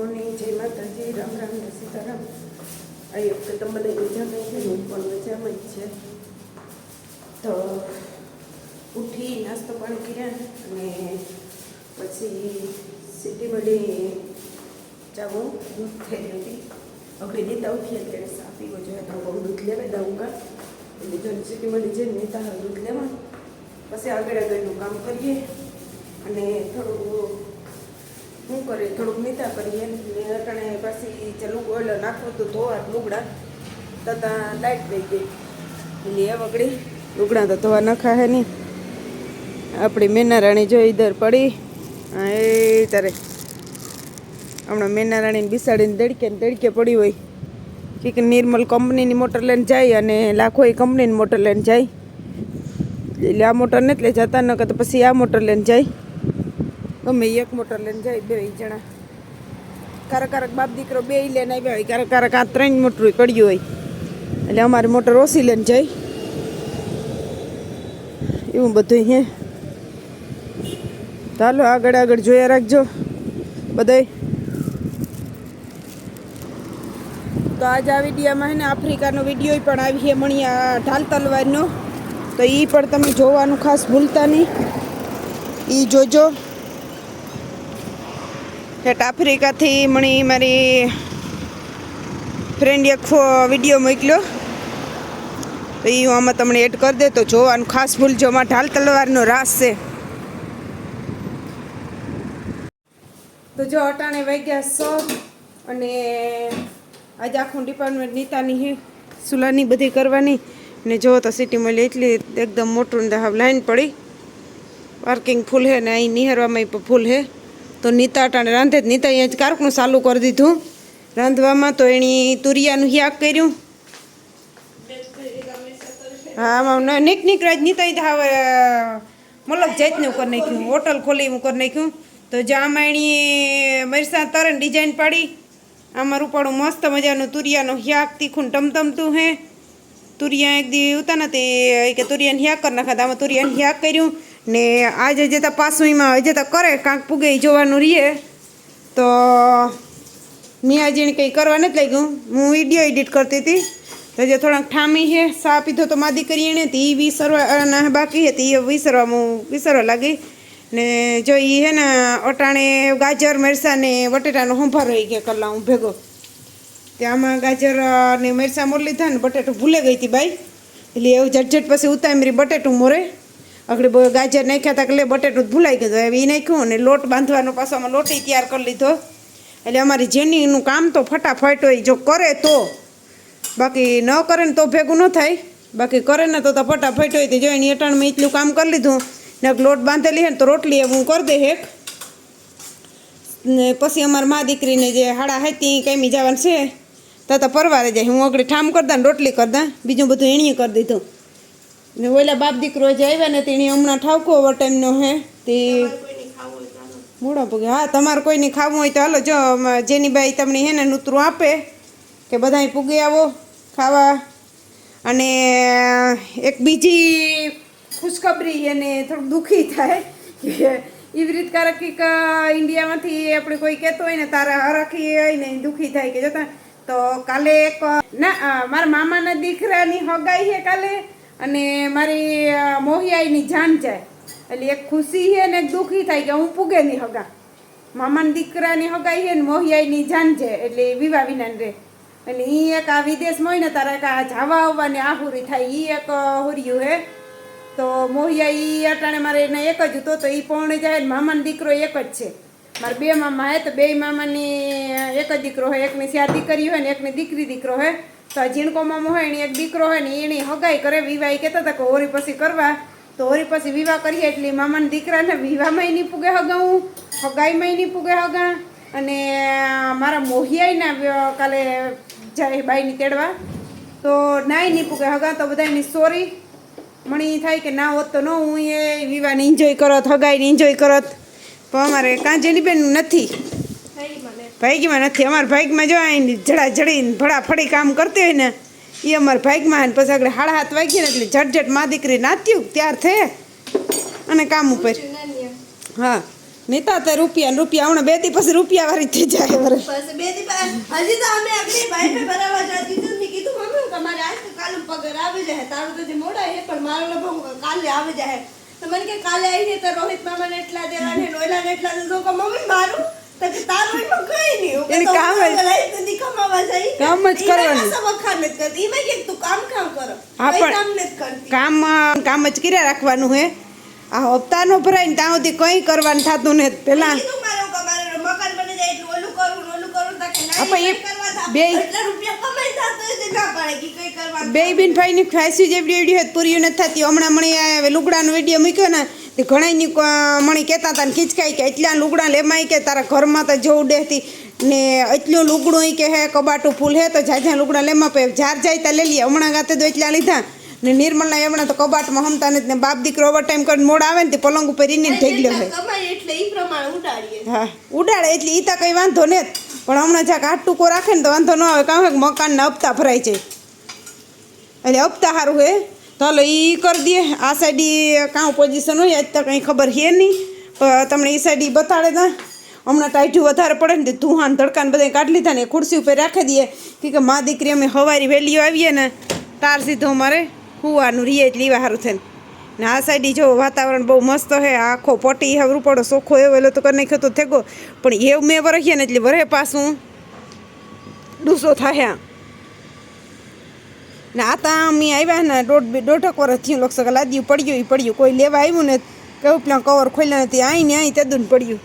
Morning જય માતાજી, રામ રામ સીતારામ. આ વખતે તો બધા મજામાં છે હું પણ મજામાં જ છે. તો ઉઠી નાસ્તો પાણી કર્યા અને પછી સીટી બધી ચાવું, દૂધ થઈ હતી. અગડી નીતા ઉઠી ત્યારે સા પીવો જોઈએ. તો બહુ દૂધ લેવા દઉં કા. એટલે જો સીટી બધી જઈને નીતા દૂધ લેવા. પછી આગળ આગળનું કામ કરીએ. અને થોડું શું કરીએ? થોડુંક મીઠા કરીએ. ને પછી પાછી ચાલુ ઓલો નાખવું તો ધોવા લુગડા. તથા લાઈટ થઈ ગઈ. એટલે એ વગડી લુગડા તો ધોવા નખા હે નહીં. આપણી મેના રાણી જો ઈધર પડી. એ તારે. હમણાં મેનારાણીને બિસાડીને દડકે ને પડી હોય. કે નિર્મલ કંપનીની મોટર લઈને જાય અને લાખો એ કંપનીની મોટર લઈને જાય. એટલે આ મોટર ને એટલે જતા ન તો પછી આ મોટર લઈને જાય. ગમે એક મોટર લઈને જાય બે જણા. ક્યારેક કારક બાપ દીકરો બે લઈને આવ્યા હોય ક્યારેક કારક આ ત્રણ મોટર પડ્યું હોય. એટલે અમારી મોટર ઓછી લઈને જાય. એવું બધું હે. ચાલો આગળ આગળ જોયા રાખજો બધાય. તો આજ આ વિડીયામાં હે ને આફ્રિકાનો વીડિયો પણ આવી છે મણિયા ઢાલ તલવારનો. તો એ પણ તમે જોવાનું ખાસ ભૂલતા નહીં. એ જોજો. હેઠ આફ્રિકાથી મણી મારી ફ્રેન્ડ એક વીડિયો મોકલ્યો. તો એ હું આમાં તમને એડ કરી દે તો જોવાનું. ખાસ ભૂલજો માં ઢાલ તલવારનો રાસ છે. તો જો અટાણે વાગ્યા સો અને આજે આખું ડિપાર્ટમેન્ટ નીતાની હે, સુલાની બધી કરવાની. ને જો તો સિટીમાં એટલી એકદમ મોટું ને હાવ લાઈન પડી. પાર્કિંગ ફૂલ હે ને અહીં નિહારવામાં પણ ફૂલ હે તો નીતા અટાણે રાંધે જ. નીતા અહીંયા જ કારકનું ચાલુ કરી દીધું. રાંધવામાં તો એની તુરિયાનું હ્યાક કર્યું. હા નીક નીક રાજ નીતા હવે મલક જાતનું કરી નાખ્યું. હોટલ ખોલી હું કરી નાખ્યું. તો જામાયણીએ મરસા તરણ ડિઝાઇન પાડી. આમાં રૂપાળું મસ્ત મજાનું તુરિયાનું હ્યાક તીખું ટમટમતું હે. તુરિયા એક દી ઉતા નથી કે તુરિયાને હ્યાક કરી નાખા. આમાં તુરિયાને હ્યાક કર્યું. ને આજે જતા પાસુંમાં હજે તો કરે, કાંક પૂગે જોવાનું રહીએ તો મિયાજીને કંઈ કરવા નથી લાગ્યું. હું વીડિયો એડિટ કરતી હતી. તો જે થોડાક ઠામી છે સા પીધો તો માદી કરી એને તો એ વિસરવા બાકી હતી. એ વિસરવા હું વિસરવા લાગી. ને જો એ હે ને, અટાણે ગાજર મરસા ને બટેટાનો સંભાર રહી ગયા કરલા હું ભેગો. ત્યાંમાં ગાજર ને મરસા મોર લીધા ને બટેટું ભૂલે ગઈ હતી બાઈ. એટલે એવું ઝટઝટ પછી ઉતામરી બટેટું મોરે. આગળ ગાજર નાખ્યા હતા એટલે બટેટું ભૂલાઈ ગયું. હવે એ નાખ્યું અને લોટ બાંધવાનો પાછો અમે લોટી તૈયાર કરી લીધો. એટલે અમારી જેનીનું કામ તો ફટાફટ હોય, જો કરે તો. બાકી ન કરે ને તો ભેગું ન થાય. બાકી કરે ને તો ફટાફટ હોય તો જો એની અટાણમાં એટલું કામ કરી લીધું. ને લોટ બાંધેલી હે ને તો રોટલી હું કરી દે હેક ને પછી અમારા મા દીકરીને જે હાડા હતી કાંઈ જવાનું છે. તો પરવારે જાય. હું આગળ ઠામ કરતા ને રોટલી કરતા બીજું બધું એણીએ કરી દીધું. ને ઓલા બાપ દીકરો જે આવ્યા ને તેણી હમણાં ઠાવકો ટાઈમનો હે. તે મોડા પગે. હા, તમારે કોઈને ખાવું હોય તો હાલો, જો જેની બાઈ તમને હે ને નૂતરું આપે કે બધાય પૂગી આવો ખાવા. અને એક બીજી ખુશખબરી એને થોડુંક દુઃખી થાય કે એવી રીત કારક કંઈક ઇન્ડિયામાંથી આપણે કોઈ કહેતો હોય ને, તારા હરખી હોય ને દુઃખી થાય કે જતા. તો કાલે એક, ના, મારા મામાના દીકરાની હગાઈ છે કાલે. અને મારી મોહિયાઈની જાન જાય. એટલે એક ખુશી છે ને એક દુઃખી થાય કે હું પૂગે નહીં હગા. મામાની દીકરાની હગાઈ છે ને મોહિયાઈની જાન છે એટલે વિવાહ વિનાન રે એટલે એ એક આ વિદેશમાં હોય ને તારે એક આ જાવા આવવાની આહુરી થાય એ એક હુર્યું હે. તો મોહિયા એ અટાણે મારે એને એક જ હતો, તો એ પૌણે જાય ને મામાનો દીકરો એક જ છે. મારે બે મામા હે, તો બે મામાની એક જ દીકરો હોય એકની ચાર દીકરી હોય ને એકની દીકરી દીકરો હોય તો આ ઝીણકો મામો હોય ને એક દીકરો હોય ને એની હગાઈ કરે, વિવાહ કહેતા હતા કે હોરી પછી કરવા. તો હોરી પછી વિવાહ કરીએ એટલે મામાના દીકરાને વિવાહમાં નહીં પૂગે હગાવું હગાઈમાં નહીં પૂગે હગા. અને મારા મોહિયાઈના કાલે જાય બાઈની તેડવા. તો નાય નહીં પૂગે હગા, તો બધાની સોરી. મણી થાય કે ના હોત તો ન હું એ વિવાહને એન્જોય કરત, હગાઈને એન્જોય કરત. પણ અમારે કાંજેની બેન નથી. ભાઈગીમાં નથી. અમારા ભાગમાં જો અહીં જડા જડીને ભડા ફડી કામ કરતી હોય ને એ અમારા ભાગમાં અને પછી આગળ હાડા હાથ વાગી ને એટલે ઝટઝટ મા દીકરી નાત્યું ત્યાર થે. અને કામ ઉપર. હા. નીતા તે રૂપિયા રૂપિયા હમણાં બે દી પછી રૂપિયા વાળી થઈ જાય બસ બે દી હજી તો અમે આપણી ભાઈ પે ભરાવા જતી મેં કીધું મમ્મી તમારે આજ તો કાલે પગાર આવી જાય તારું તો જે મોડા છે પણ મારો લગભગ કાલે આવી જાય. તો મને કે કાલે આવીને તો રોહિત મામાને એટલા દેવાના ને ઓલા ને એટલા દેજો કે મમ્મી મારું તો કે તારું એમાં કઈ નહીં હું એને કામ જ- કામ જ કરવાનું. નથી હા, પણ- કામ કામ જ કર્યા રાખવાનું હે. આ હપ્તા નો ભરાય ને ત્યાં સુધી કંઈ કરવાનું થતું ને પેલા. બે- બેન ભાઈ ની ફાંસી જેવડી એવડી હોય પૂરી નથી. થતી. હમણાં મને લુગડાનો વીડિયો મૂક્યો ને તે ઘણાની મણી કહેતા હતા ને ખીચકાઈ કે એટલા લુગડા લેમાય કે તારા ઘરમાં તો જવું દેતી ને એટલું લુગડું એ કે હે કબાટું ફૂલ હે તો જ્યાં જ્યાં લુગડા લેમાં પે જાર જાય ત્યાં લઈ લઈએ હમણાં ગાતે તો એટલા લીધા. ને નિર્મલના હમણાં તો કબાટમાં હમતા નથી. ને બાપ દીકરો ઓવર ટાઈમ કરીને મોડ આવે ને તે પલંગ ઉપર રીને ઢેગલ્યો હોય કમાઈ એટલે ઈ હા ઉડાડે એટલે એ તો કંઈ વાંધો ને પણ હમણાં જ્યાં ઘાટ ટૂંકો રાખે ને તો વાંધો ન આવે. કારણ કે મકાનના હપ્તા ભરાય છે. એટલે હપ્તા સારું હે. તો હાલો એ કરી દઈએ. આ સાઈડ કાં પોઝિશન હોય આજ તો કંઈ ખબર છે નહીં. પણ તમને એ સાઈડ બતાડે તા. હમણાં ટાઈઠું વધારે પડે ને તે ધુહાન ધડકાને બધા કાઢી લીધા ને ખુરશી ઉપર રાખી દઈએ. કે મા દીકરી અમે હવારી વહેલીઓ આવીએ ને તાર સીધો અમારે હુવાનું રીએ જ લીવા સારું થઈને. ને આ સાઈડ જો વાતાવરણ બહુ મસ્ત હે, આખો પટી હવે રૂપાડો સોખો એવો એલો તો કરી નાખ્યો તો થેગો. પણ એવું મેં વરહીએ ને એટલે વરે પાછું ડૂસો થાય ને આ તા અમે આવ્યા ને દોઢ દોઢક વર્ષ થયું લોક લાદ્યું પડ્યું એ પડ્યું. કોઈ લેવા આવ્યું ને કહ્યું પેલા કવર ખોલ્યા નથી અહીં ને અહીં તેદું પડ્યું.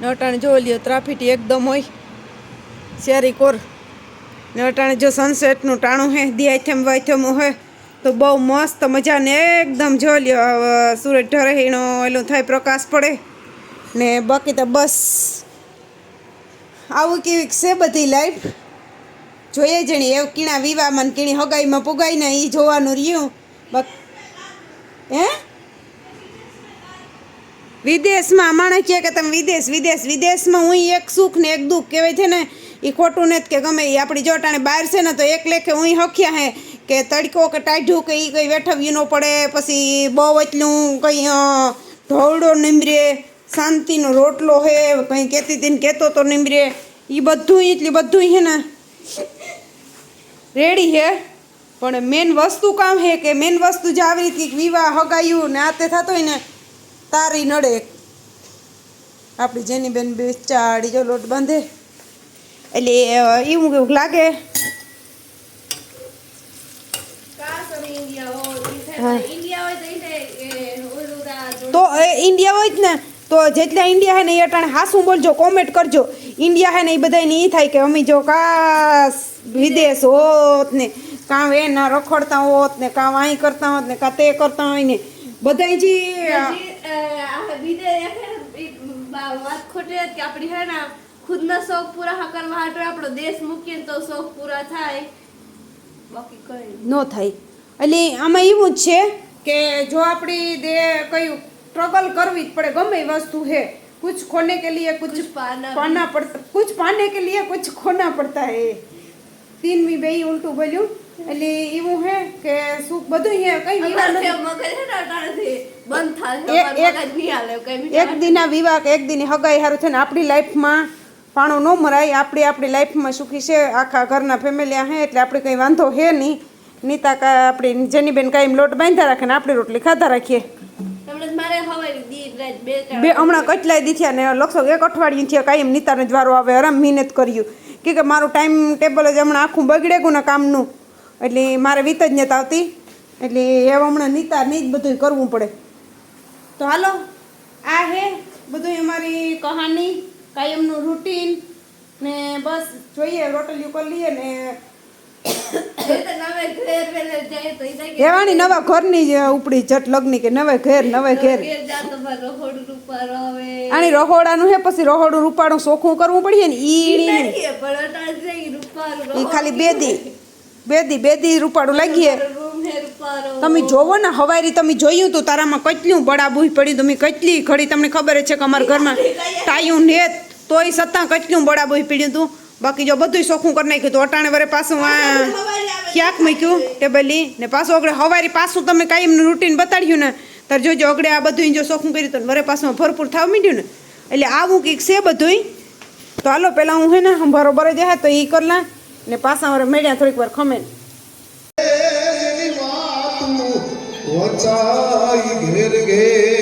ને અટાણે જો લ્યો, ત્રાફિટી એકદમ હોય. શેરી કોર. ને અટાણે જો સનસેટનું ટાણું હે, દિયાથેમ વાથેમ હોય તો બહુ મસ્ત મજાને એકદમ જો લ્યો સૂરજ ઢરેહીનો એલું થાય પ્રકાશ પડે. ને બાકી તો બસ. આવું કેવી છે બધી લાઈફ જોઈએ જણી, એવું કીણા વિવામાં કીણી હગાઈમાં પુગાઈને એ જોવાનું રહ્યું. હે? વિદેશમાં માણસ કહે કે તમે વિદેશ વિદેશ વિદેશમાં હું એક સુખ ને એક દુઃખ કહેવાય છે ને એ ખોટું નથી કે ગમે એ આપણી જોટાણે બહાર છે ને તો એક લેખે હું હખ્યા હે કે તડકો કે ટાઢું કે એ કંઈ વેઠવ્યું ન પડે પછી બહુ એટલું કંઈ અ, ઢોળડો નીમરે શાંતિનો રોટલો હે કંઈ કહેતી હતી ને કહેતો તો નીમરે એ બધું એટલી બધું છે ને. રેડી હે પણ મેન વસ્તુ કામ હે કે મેન વસ્તુ જે આવી રીતે વિવાહ હગાયું ને આ તે થતો હોય ને તારી નડે. આપણી જેની બેન બેચાડી જો લોટ બાંધે. એટલે એવું કેવું લાગે? તો એ એ ઇન્ડિયા હોય જ ને તો જેટલા ઇન્ડિયા હે ને એ અટાણે હાસું બોલજો કોમેન્ટ કરજો. ઇન્ડિયા હે ને એ બધાને એ થાય કે અમે જો કાસ વિદેશ હોત ને કાં એના રખડતા હોત ને કાં અહીં કરતા હોત ને કાં તે કરતા હોય ને બધાય જે વાત ખોટી હતી કે આપણી હે ને ખુદના શોખ પૂરા કરવા માટે આપણો દેશ મૂકીએ તો શોખ પૂરા થાય. બાકી કઈ. ન થાય. એટલે આમાં એવું જ છે કે જો આપણી દે કયું સ્ટ્રગલ કરવી જ પડે ગમે વસ્તુ હે. કુછ ખોને કે લીએ કુછ પાના પાના પડતા કુછ પાને કે લીએ કુછ ખોના પડતા હે. તીન મી બે ઉલટું બોલ્યું. એટલે એવું હે કે સુખ બધું હે કઈ વિવાહ નથી. બંધ થાય એક- દિના વિવાહ કે એક દિની હગાઈ હારું છે ને આપણી લાઈફમાં પાણું ન મરાય આપણી આપણી લાઈફમાં સુખી છે આખા ઘરના ફેમિલી હે એટલે આપણે કંઈ વાંધો હે નહીં. નીતા કા આપણી જેનીબેન કાંઈ લોટ બાંધ્યા રાખે ને આપણી રોટલી ખાતા રાખીએ. બે હમણાં કેટલાય દી થયા ને લગભગ એક અઠવાડિયું થયા કાંઈ નીતાને જ વારો આવે આરામ મહેનત કર્યું. કે કે મારું ટાઈમ ટેબલ જ હમણાં આખું બગડે ગયું ને કામનું. એટલે મારે વીત આવતી એટલે એ હમણાં નીતા નહીં જ બધું કરવું પડે. તો હાલો આ હે બધું અમારી કહાની કાયમનું રૂટીન ને બસ જોઈએ રોટલીઓ કરી લઈએ ને. એ તો નવે ઘરની જ ઉપડી જટ લગ્ની કે નવે ઘેર નવે ઘેર. આની રહોડાનું હે પછી રહોડું રૂપાળું ચોખ્ખું કરવું પડે ને ઈ ખાલી બે દી બેદી બેદી રૂપાળું લાગીએ. તમે જોવો ને હવારી તમે જોયું તું તારામાં કેટલું બળાબુઈ પડ્યું તમે કેટલી ઘડી તમને ખબર છે કે અમારા ઘરમાં ટાયું ને તોય સત્તા કેટલું બળાબુઈ પડ્યું તું. બાકી જો બધું શોખું કરી નાખ્યું તો અટાણે વરે પાછું ક્યાંક મૂક્યું? ટેબલી ને પાછું અગડે હવારી પાછું તમે કાંઈ એમનું રૂટીન બતાડ્યું ને તાર જોજો અગડે આ બધું જો શોખું કર્યું તો વરે પાછું ભરપૂર થવા માંડ્યું ને. એટલે આવું કંઈક છે બધુંય? તો હાલો પહેલાં હું હે ને બરોબર જ હે તો એ કરલા ને પાછા વાર મેળ્યા થોડીક વાર ખમે. વચાઈ ઘેર ઘેર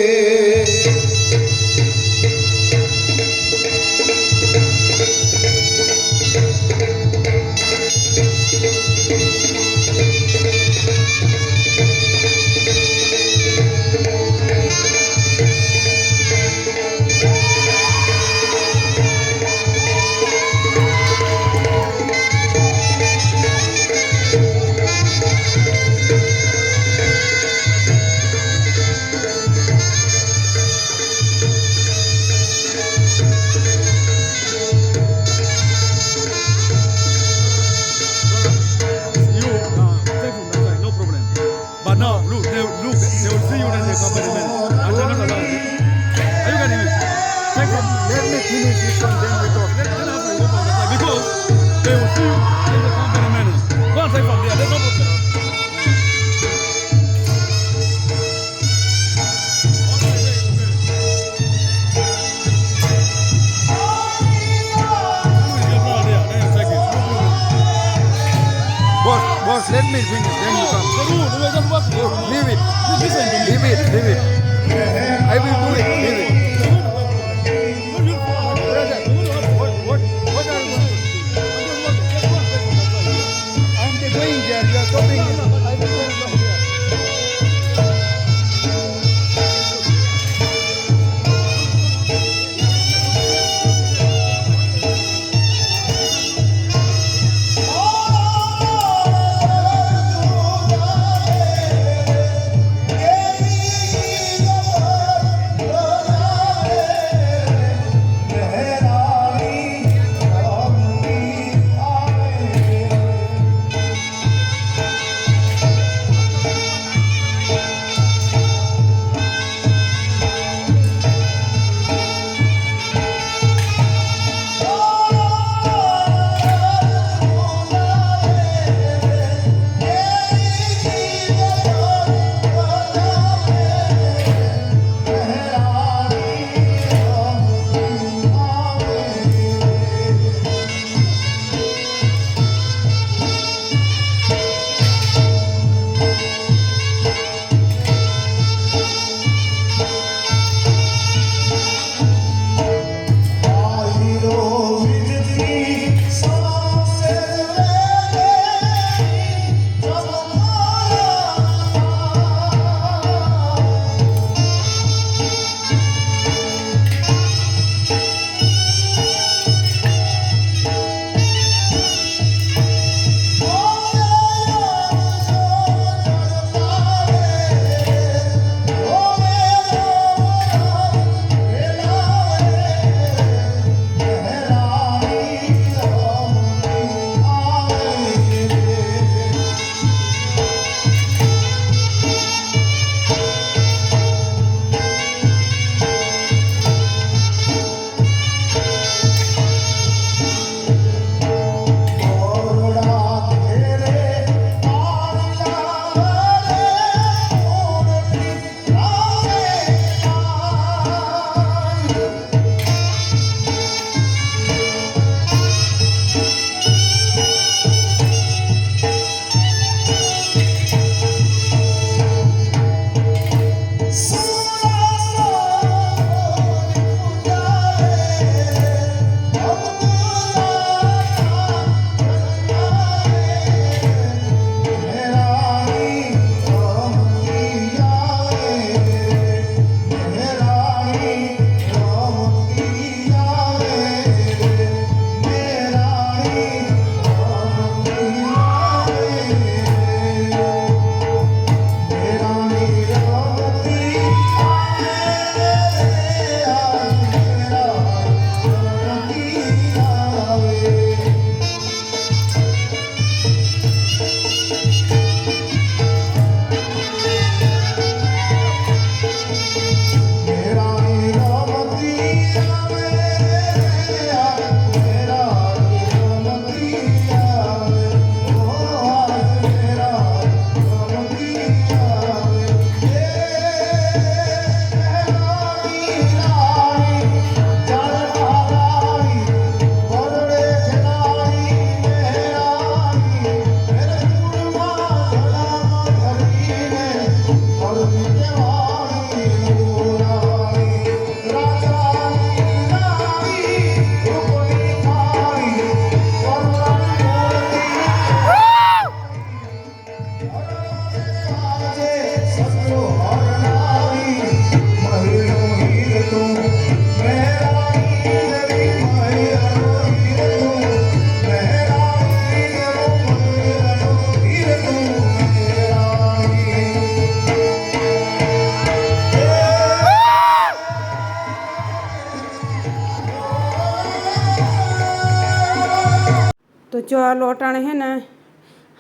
આ લોટાણે હે ને,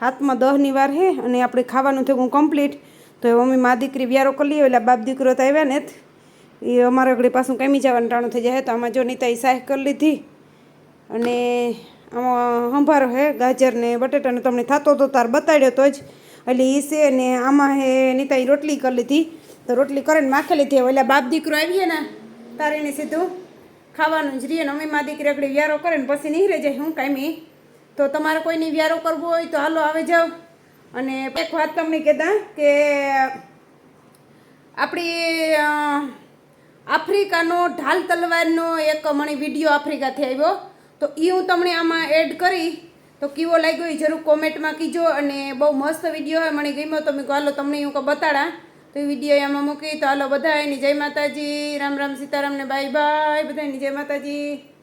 હાથમાં દહની વાર હે અને આપણે ખાવાનું થયું કમ્પ્લીટ તો એ મમ્મી મા દીકરી વ્યારો કરી લઈએ એટલે બાપ દીકરો તો આવ્યા ને જ. એ અમારે આગળ પાછું કમી જવાનું ટાણું થઈ જાય તો આમાં જો નીતા એ સાહ કરી લીધી અને આમાં સંભારો હે, ગાજર ને બટેટાનો તમને થતો તો તાર બતાડ્યો તો જ. એટલે એ છે ને આમાં હે નીતા એ રોટલી કરી લીધી. તો રોટલી કરીને માખી લીધી. એટલે બાપ દીકરો આવીએ ને, તારે એને સીધું ખાવાનું જ રહીએ ને અમે મા દીકરી આગળ વ્યારો કરે ને પછી નીકળે જાય હું કાંઈ તો તમારે કોઈની વ્યારો કરવો હોય તો હાલો આવે જાઓ. અને એક વાત તમને કહેતા કે આપણી આફ્રિકાનો ઢાલ તલવારનો એક મને વીડિયો આફ્રિકાથી આવ્યો. તો એ હું તમને આમાં એડ કરી, તો કેવો લાગ્યો એ જરૂર કોમેન્ટમાં કીજો અને બહુ મસ્ત વીડિયો હોય, મને ગમ્યો તો મેં હાલો, તમને હું બતાડા. તો એ વીડિયો એમાં મૂકી, તો હાલો બધા એની જય માતાજી, રામ રામ સીતારામને બાય બાય બધા એની જય માતાજી.